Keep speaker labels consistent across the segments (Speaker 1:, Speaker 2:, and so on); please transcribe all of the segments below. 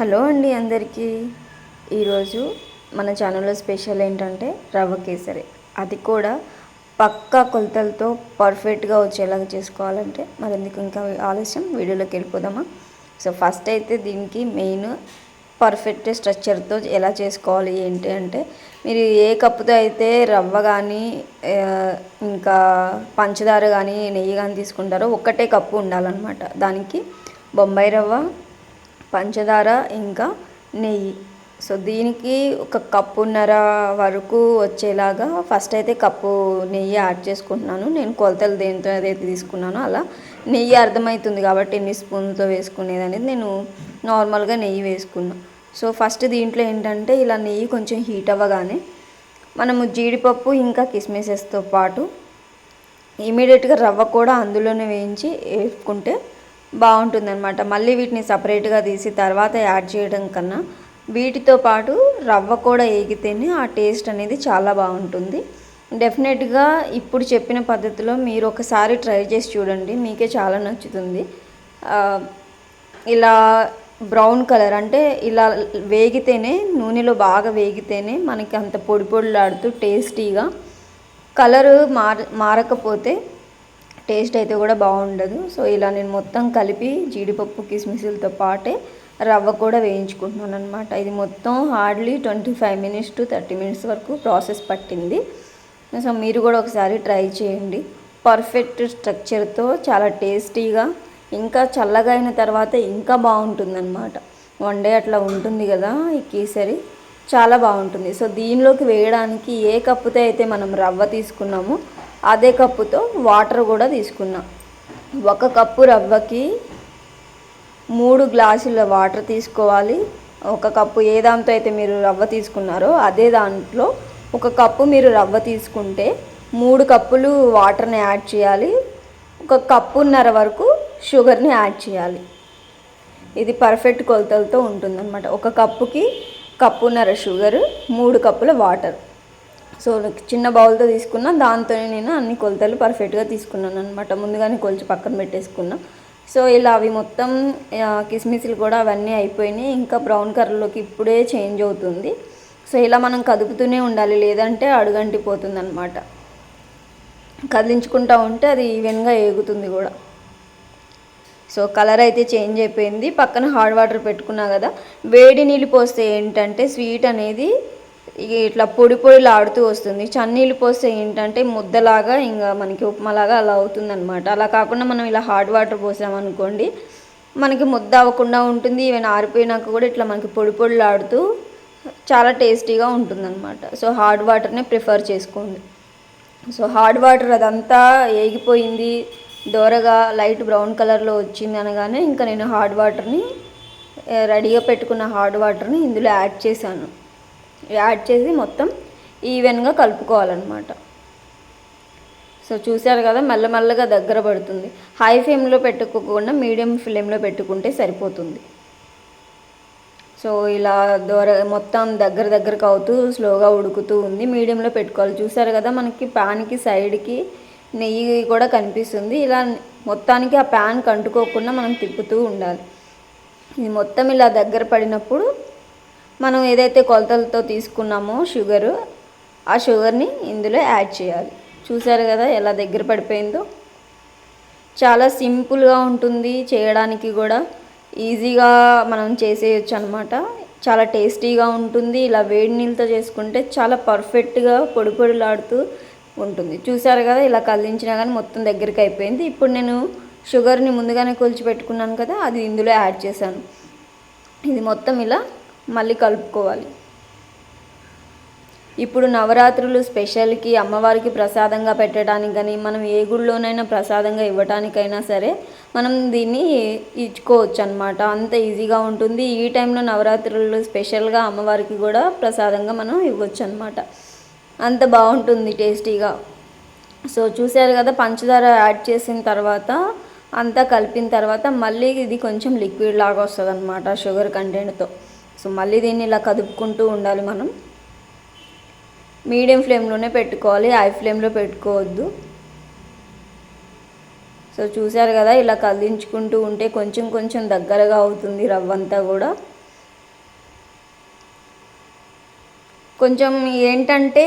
Speaker 1: Hello అండి అందరికీ. ఈరోజు మన ఛానల్లో స్పెషల్ ఏంటంటే రవ్వ కేసరి. అది కూడా పక్కా కొలతలతో పర్ఫెక్ట్గా వచ్చేలాగా చేసుకోవాలంటే మరి ఎందుకు ఇంకా ఆలస్యం? వీడియోలోకి వెళ్ళిపోదామా? సో ఫస్ట్ అయితే దీనికి మెయిన్ పర్ఫెక్ట్ స్ట్రక్చర్తో ఎలా చేసుకోవాలి ఏంటి అంటే మీరు ఏ కప్పుతో అయితే రవ్వ కానీ ఇంకా పంచదార కానీ నెయ్యి కానీ తీసుకుంటారో ఒక్కటే కప్పు ఉండాలన్నమాట. దానికి బొంబాయి రవ్వ పంచదార ఇంకా నెయ్యి. సో దీనికి ఒక కప్పున్నర వరకు వచ్చేలాగా ఫస్ట్ అయితే కప్పు నెయ్యి యాడ్ చేసుకుంటున్నాను. నేను కొలతలు దేంతో ఏదైతే తీసుకున్నానో అలా నెయ్యి అర్థమవుతుంది కాబట్టి ఎన్ని స్పూన్తో వేసుకునేది అనేది నేను నార్మల్గా నెయ్యి వేసుకున్నాను సో ఫస్ట్ దీంట్లో ఏంటంటే ఇలా నెయ్యి కొంచెం హీట్ అవ్వగానే మనము జీడిపప్పు ఇంకా కిస్మిసెస్తో పాటు ఇమీడియట్గా రవ్వ కూడా అందులోనే వేయించి వేసుకుంటే బాగుంటుందన్నమాట. మళ్ళీ వీటిని సపరేట్గా తీసి తర్వాత యాడ్ చేయడం కన్నా వీటితో పాటు రవ్వ కూడా ఏగితేనే ఆ టేస్ట్ అనేది చాలా బాగుంటుంది. డెఫినెట్గా ఇప్పుడు చెప్పిన పద్ధతిలో మీరు ఒకసారి ట్రై చేసి చూడండి. మీకే చాలా నచ్చుతుంది. ఇలా బ్రౌన్ కలర్ అంటే ఇలా వేగితేనే నూనెలో బాగా వేగితేనే మనకి అంత పొడి పొడిలాడుతూ టేస్టీగా కలరు మార మారకపోతే టేస్ట్ అయితే కూడా బాగుండదు. సో ఇలా నేను మొత్తం కలిపి జీడిపప్పు కిస్మిస్లతో పాటే రవ్వ కూడా వేయించుకుంటున్నాను అనమాట ఇది మొత్తం hardly twenty five minutes to thirty minutes వరకు ప్రాసెస్ పట్టింది. సో మీరు కూడా ఒకసారి ట్రై చేయండి. పర్ఫెక్ట్ స్ట్రక్చర్తో చాలా టేస్టీగా ఇంకా చల్లగా అయిన తర్వాత ఇంకా బాగుంటుందన్నమాట. వన్ డే అట్లా ఉంటుంది కదా ఈ కేసరి. చాలా బాగుంటుంది. సో దీనిలోకి వేయడానికి ఏ కప్పుతో అయితే మనం రవ్వ తీసుకున్నామో అదే కప్పుతో వాటర్ కూడా తీసుకున్నా. ఒక కప్పు రవ్వకి మూడు గ్లాసుల వాటర్ తీసుకోవాలి. ఒక కప్పు ఏ దాంతో అయితే మీరు రవ్వ తీసుకున్నారో అదే దాంట్లో ఒక కప్పు మీరు రవ్వ తీసుకుంటే మూడు కప్పులు వాటర్ని యాడ్ చేయాలి. ఒక కప్పున్నర వరకు షుగర్ని యాడ్ చేయాలి. ఇది పర్ఫెక్ట్ కొలతలతో ఉంటుందన్నమాట. ఒక కప్పుకి కప్పున్నర షుగర్ మూడు కప్పుల వాటర్. సో చిన్న బౌల్తో తీసుకున్నా దాంతో నేను అన్ని కొలతలు పర్ఫెక్ట్గా తీసుకున్నాను అనమాట ముందుగానే కొలిచి పక్కన పెట్టేసుకున్నా. సో ఇలా అవి మొత్తం కిస్మిస్లు కూడా అవన్నీ అయిపోయినాయి. ఇంకా బ్రౌన్ కలర్లోకి ఇప్పుడే చేంజ్ అవుతుంది. సో ఇలా మనం కదుపుతూనే ఉండాలి. లేదంటే అడుగంటిపోతుంది అనమాట కదిలించుకుంటూ ఉంటే అది ఈవెన్గా ఏగుతుంది కూడా. సో కలర్ అయితే చేంజ్ అయిపోయింది. పక్కన హార్డ్ వాటర్ పెట్టుకున్నా కదా వేడి నీళ్ళు పోస్తే ఏంటంటే స్వీట్ అనేది ఇట్లా పొడి పొడిలాడుతూ వస్తుంది. చన్నీళ్ళు పోస్తే ఏంటంటే ముద్దలాగా ఇంకా మనకి ఉప్మాలాగా అలా అవుతుంది అనమాట అలా కాకుండా మనం ఇలా హాట్ వాటర్ పోసామనుకోండి మనకి ముద్ద అవ్వకుండా ఉంటుంది. ఈవెన్ ఆరిపోయినాక కూడా ఇట్లా మనకి పొడి పొడిలాడుతూ చాలా టేస్టీగా ఉంటుందన్నమాట. సో హార్డ్ వాటర్నే ప్రిఫర్ చేసుకోండి. సో హార్డ్ వాటర్ అదంతా ఏగిపోయింది దోరగా లైట్ బ్రౌన్ కలర్లో వచ్చింది అనగానే ఇంకా నేను హార్డ్ వాటర్ని రెడీగా పెట్టుకున్న హార్డ్ వాటర్ని ఇందులో యాడ్ చేశాను. యాడ్ చేసి మొత్తం ఈవెన్గా కలుపుకోవాలన్నమాట. సో చూసారు కదా మెల్లమెల్లగా దగ్గర పడుతుంది. హై ఫ్లేమ్లో పెట్టుకోకుండా మీడియం ఫ్లేమ్లో పెట్టుకుంటే సరిపోతుంది. సో ఇలా దూర మొత్తం దగ్గర దగ్గరకు అవుతూ స్లోగా ఉడుకుతూ ఉంది. మీడియంలో పెట్టుకోవాలి. చూసారు కదా మనకి ప్యాన్కి సైడ్కి నెయ్యి కూడా కనిపిస్తుంది. ఇలా మొత్తానికి ఆ ప్యాన్ కంటుకోకుండా మనం తిప్పుతూ ఉండాలి. ఇది మొత్తం ఇలా దగ్గర పడినప్పుడు మనం ఏదైతే కొలతలతో తీసుకున్నామో షుగరు ఆ షుగర్ని ఇందులో యాడ్ చేయాలి. చూసారు కదా ఎలా దగ్గర పడిపోయిందో? చాలా సింపుల్గా ఉంటుంది చేయడానికి కూడా. ఈజీగా మనం చేసేయచ్చు అనమాట చాలా టేస్టీగా ఉంటుంది. ఇలా వేడి నీళ్ళతో చేసుకుంటే చాలా పర్ఫెక్ట్గా పొడి పొడిలాడుతూ ఉంటుంది. చూసారు కదా ఇలా కదిలించినా కానీ మొత్తం దగ్గరికి అయిపోయింది. ఇప్పుడు నేను షుగర్ని ముందుగానే కొలిచి పెట్టుకున్నాను కదా అది ఇందులో యాడ్ చేశాను. ఇది మొత్తం ఇలా మళ్ళీ కలుపుకోవాలి. ఇప్పుడు నవరాత్రులు స్పెషల్కి అమ్మవారికి ప్రసాదంగా పెట్టడానికి కానీ మనం ఏ గుడిలోనైనా ప్రసాదంగా ఇవ్వటానికైనా సరే మనం దీన్ని ఇచ్చుకోవచ్చు అనమాట అంత ఈజీగా ఉంటుంది. ఈ టైంలో నవరాత్రులు స్పెషల్గా అమ్మవారికి కూడా ప్రసాదంగా మనం ఇవ్వచ్చు అనమాట అంత బాగుంటుంది టేస్టీగా. సో చూసారు కదా పంచదార యాడ్ చేసిన తర్వాత అంతా కలిపిన తర్వాత మళ్ళీ ఇది కొంచెం లిక్విడ్ లాగా వస్తుంది అనమాట షుగర్ కంటెంట్తో. సో మళ్ళీ దీన్ని ఇలా కదుపుకుంటూ ఉండాలి మనం. మీడియం ఫ్లేమ్లోనే పెట్టుకోవాలి హై ఫ్లేమ్లో పెట్టుకోవద్దు. సో చూసారు కదా ఇలా కదిలించుకుంటూ ఉంటే కొంచెం కొంచెం దగ్గరగా అవుతుంది రవ్వంతా కూడా. కొంచెం ఏంటంటే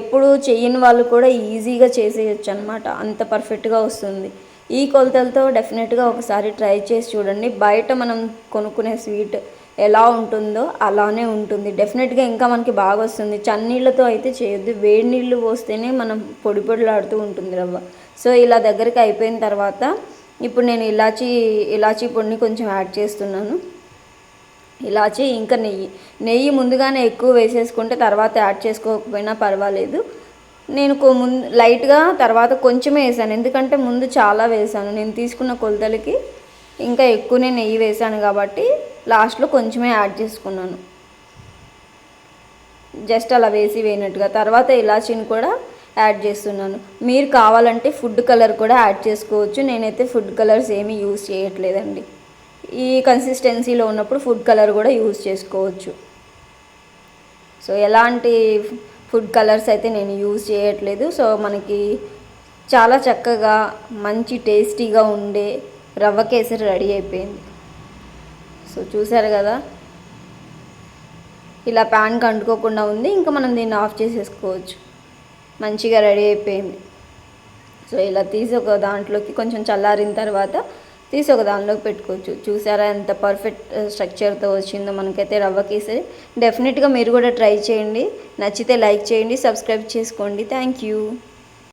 Speaker 1: ఎప్పుడు చేయని వాళ్ళు కూడా ఈజీగా చేసేయచ్చు అనమాట అంత పర్ఫెక్ట్గా వస్తుంది. ఈ కొలతలతో డెఫినెట్గా ఒకసారి ట్రై చేసి చూడండి. బయట మనం కొనుక్కునే స్వీట్ ఎలా ఉంటుందో అలానే ఉంటుంది. డెఫినెట్గా ఇంకా మనకి బాగా వస్తుంది. చన్నీళ్ళతో అయితే చేయొద్దు. వేడి నీళ్ళు పోస్తేనే మనం పొడి పొడిలాడుతూ ఉంటుంది రవ్వ. సో ఇలా దగ్గరికి అయిపోయిన తర్వాత ఇప్పుడు నేను ఇలాచీ ఇలాచీ పొడిని కొంచెం యాడ్ చేస్తున్నాను. ఇలాచి ఇంకా నెయ్యి. నెయ్యి ముందుగానే ఎక్కువ వేసేసుకుంటే తర్వాత యాడ్ చేసుకోకపోయినా పర్వాలేదు. నేను కొ- ముందు లైట్గా తర్వాత కొంచెమే వేసాను. ఎందుకంటే ముందు చాలా వేసాను. నేను తీసుకున్న కొలతలకి ఇంకా ఎక్కువనే నెయ్యి వేసాను కాబట్టి లాస్ట్లో కొంచెమే యాడ్ చేసుకున్నాను. జస్ట్ అలా వేసి వేయనట్టుగా. తర్వాత ఇలాచీని కూడా యాడ్ చేస్తున్నాను. మీరు కావాలంటే ఫుడ్ కలర్ కూడా యాడ్ చేసుకోవచ్చు. నేనైతే ఫుడ్ కలర్స్ ఏమీ యూస్ చేయట్లేదండి. ఈ కన్సిస్టెన్సీలో ఉన్నప్పుడు ఫుడ్ కలర్ కూడా యూజ్ చేసుకోవచ్చు. సో ఎలాంటి ఫుడ్ కలర్స్ అయితే నేను యూజ్ చేయట్లేదు. సో మనకి చాలా చక్కగా మంచి టేస్టీగా ఉండే రవ్వ కేసరి రెడీ అయిపోయింది. సో చూసారు కదా? ఇలా ప్యాన్కి అంటుకోకుండా ఉంది ఇంకా మనం దీన్ని ఆఫ్ చేసేసుకోవచ్చు. మంచిగా రెడీ అయిపోయింది. సో ఇలా తీసి ఒక దాంట్లోకి కొంచెం చల్లారిన తర్వాత తీసి ఒక దానిలోకి పెట్టుకోవచ్చు. చూసారా ఎంత పర్ఫెక్ట్ uh, స్ట్రక్చర్తో వచ్చిందో మనకైతే రవ్వ కేసరి. డెఫినెట్గా మీరు కూడా ట్రై చేయండి. నచ్చితే లైక్ చేయండి సబ్స్క్రైబ్ చేసుకోండి. Thank you